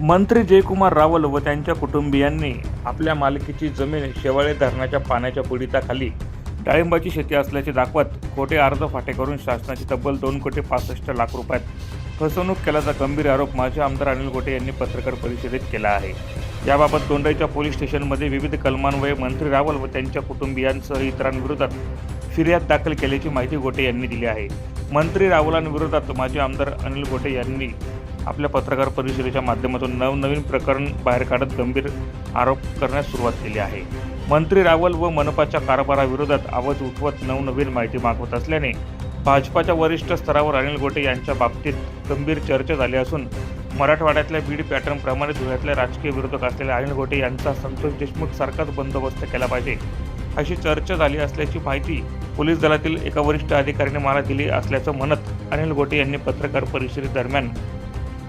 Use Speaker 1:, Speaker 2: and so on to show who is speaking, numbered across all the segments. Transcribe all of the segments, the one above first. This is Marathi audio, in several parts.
Speaker 1: मंत्री जयकुमार रावल व त्यांच्या कुटुंबियांनी आपल्या मालकीची जमीन शेवाळे धरणाच्या पाण्याच्या पुडीताखाली डाळिंबाची शेती असल्याचे दाखवत खोटे अर्ज फाटे करून शासनाची तब्बल दोन कोटी पासष्ट लाख रुपयात फसवणूक केल्याचा गंभीर आरोप माजी आमदार अनिल गोटे यांनी पत्रकार परिषदेत केला आहे. याबाबत दोंडाईच्या पोलीस स्टेशनमध्ये विविध कलमांवये मंत्री रावल व त्यांच्या कुटुंबियांसह इतरांविरोधात फिर्याद दाखल केल्याची माहिती गोटे यांनी दिली आहे. मंत्री रावलांविरोधात माजी आमदार अनिल गोटे यांनी आपल्या पत्रकार परिषदेच्या माध्यमातून नवनवीन प्रकरण बाहेर काढत गंभीर आरोप करण्यास सुरुवात केली आहे. मंत्री रावल व मनपाच्या कारभाराविरोधात आवाज उठवत नवनवीन माहिती मागवत असल्याने भाजपाच्या वरिष्ठ स्तरावर अनिल गोटे यांच्या बाबतीत गंभीर चर्चा झाली असून मराठवाड्यातल्या बीड पॅटर्नप्रमाणे धुळ्यातल्या राजकीय विरोधक असलेल्या अनिल गोटे यांचा संतोष देशमुख सारखाच बंदोबस्त केला पाहिजे अशी चर्चा झाली असल्याची माहिती पोलीस दलातील एका वरिष्ठ अधिकाऱ्याने मला दिली असल्याचं म्हणत अनिल गोटे यांनी पत्रकार परिषदेदरम्यान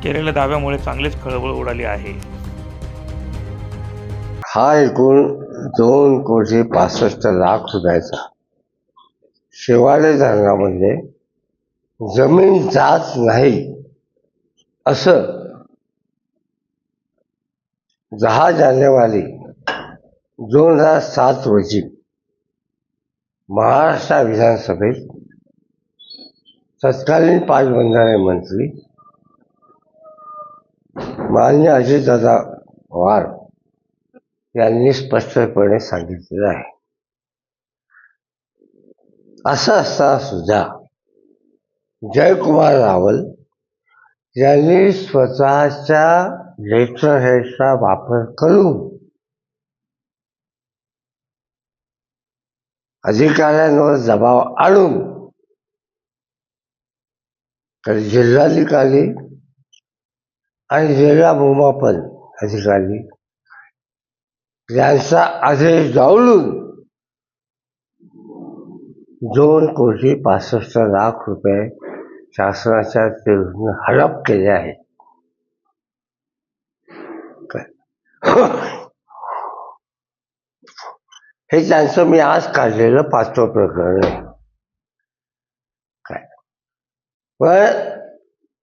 Speaker 1: केलेल्या दाव्यामुळे चांगलीच खळबळ उडाली आहे.
Speaker 2: हा एकूण दोन कोटी पासष्ट लाख रुपयाचा. शेवाळे धरणामध्ये म्हणजे जमीन जात नाही असं दहा जानेवारी दोन हजार सात रोजी महाराष्ट्र विधानसभेत तत्कालीन पाटबंधारे मंत्री मान्य अजितदादा पवार यांनी स्पष्टपणे सांगितलेलं आहे. असं असताना सुद्धा जयकुमार रावल यांनी स्वतःच्या लेटर हेडचा वापर करून अधिकाऱ्यांवर दबाव आणून तर जिल्हाधिकारी आणि जिल्हा भूमापन अधिकारी यांचा आदेश डावलून दोन कोटी पासष्ट लाख रुपये शासनाच्या विरुद्ध हडप केले आहेत. हे त्यांचं मी आज काढलेलं पाचवं प्रकरण आहे. काय? पण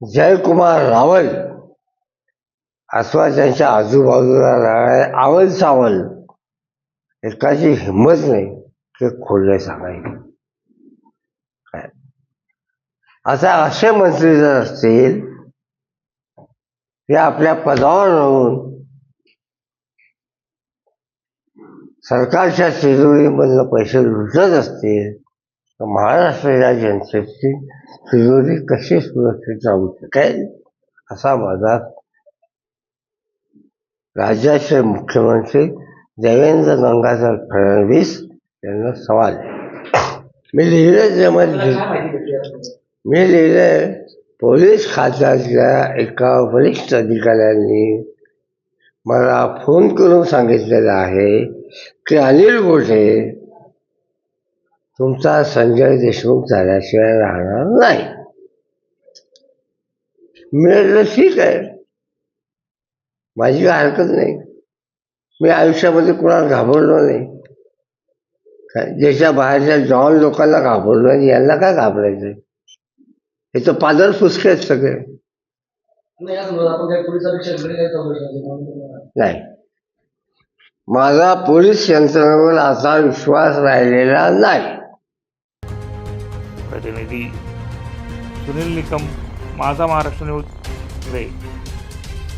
Speaker 2: जयकुमार रावल अथवा त्यांच्या आजूबाजूला राहणारे आवल सावल एकाची हिंमत नाही ते खोलले सांगायचे. काय? आता असे मंत्री जर असतील ते आपल्या पदावर राहून सरकारच्या तिजोरीमधनं पैसे लुटत असतील तर महाराष्ट्राच्या जनतेची तिजोरी कशी सुरक्षित राहू शकेल असा माझा राज्याचे मुख्यमंत्री देवेंद्र गंगाधर फडणवीस यांना सवाल. मी लिहिलं त्यामध्ये म्हणजे, मी लिहिले पोलीस खात्यातल्या एका वरिष्ठ अधिकाऱ्यांनी मला फोन करून सांगितलेलं आहे की अनिल गोठे तुमचा संजय देशमुख झाल्याशिवाय राहणार नाही. मी ठीक आहे. माझी काय हरकत नाही. मी आयुष्यामध्ये कुणाला घाबरलो नाही. काय ज्याच्या बाहेरच्या जॉन लोकांना घाबरलो आणि यांना काय घाबरायचं? हे तर पादर फुसके आहेत सगळे.
Speaker 3: नाही
Speaker 2: माझा पोलीस यंत्रणेवर आता विश्वास राहिलेला नाही.
Speaker 1: प्रतिनिधी सुनील निकम माझा महाराष्ट्र न्यूज